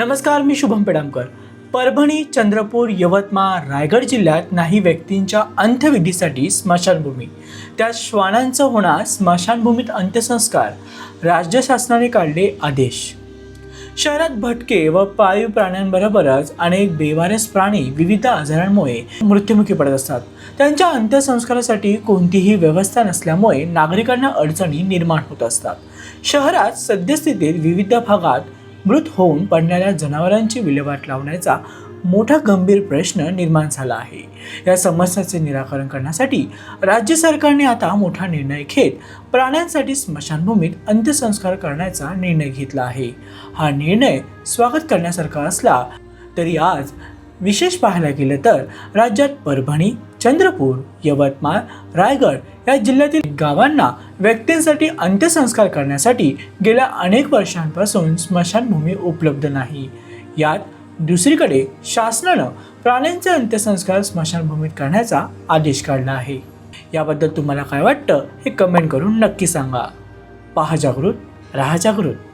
नमस्कार मी शुभम पेडामकर परभणी चंद्रपूर यवतमाळ रायगड जिल्ह्यात नाही व्यक्तींच्या अंत्यविधीसाठी स्मशानभूमी. त्या श्वानांचं होणार स्मशानभूमीत अंत्यसंस्कार. राज्य शासनाने काढले आदेश. शहरात भटके व पाळीव प्राण्यांबरोबरच अनेक बेवारस प्राणी विविध आजारांमुळे मृत्युमुखी पडत असतात. त्यांच्या अंत्यसंस्कारासाठी कोणतीही व्यवस्था नसल्यामुळे नागरिकांना अडचणी निर्माण होत असतात. शहरात सद्यस्थितीत विविध भागात मृत होऊन पडणाऱ्या जनावरांची विल्हेवाट लावण्याचा मोठा गंभीर प्रश्न निर्माण झाला आहे. या समस्याचे निराकरण करण्यासाठी राज्य सरकारने आता मोठा निर्णय घेत प्राण्यांसाठी स्मशानभूमीत अंत्यसंस्कार करण्याचा निर्णय घेतला आहे. हा निर्णय स्वागत करण्यासारखा असला तरी आज विशेष पाहायला गेलं तर राज्यात परभणी चंद्रपूर यवतमाळ रायगड या जिल्ह्यातील गावांना व्यक्तींसाठी अंत्यसंस्कार करण्यासाठी गेल्या अनेक वर्षांपासून स्मशानभूमी उपलब्ध नाही. यात दुसरीकडे शासनानं प्राण्यांचे अंत्यसंस्कार स्मशानभूमीत करण्याचा आदेश काढला आहे. याबद्दल तुम्हाला काय वाटतं हे कमेंट करून नक्की सांगा. पहा जागृत राहा जागृत.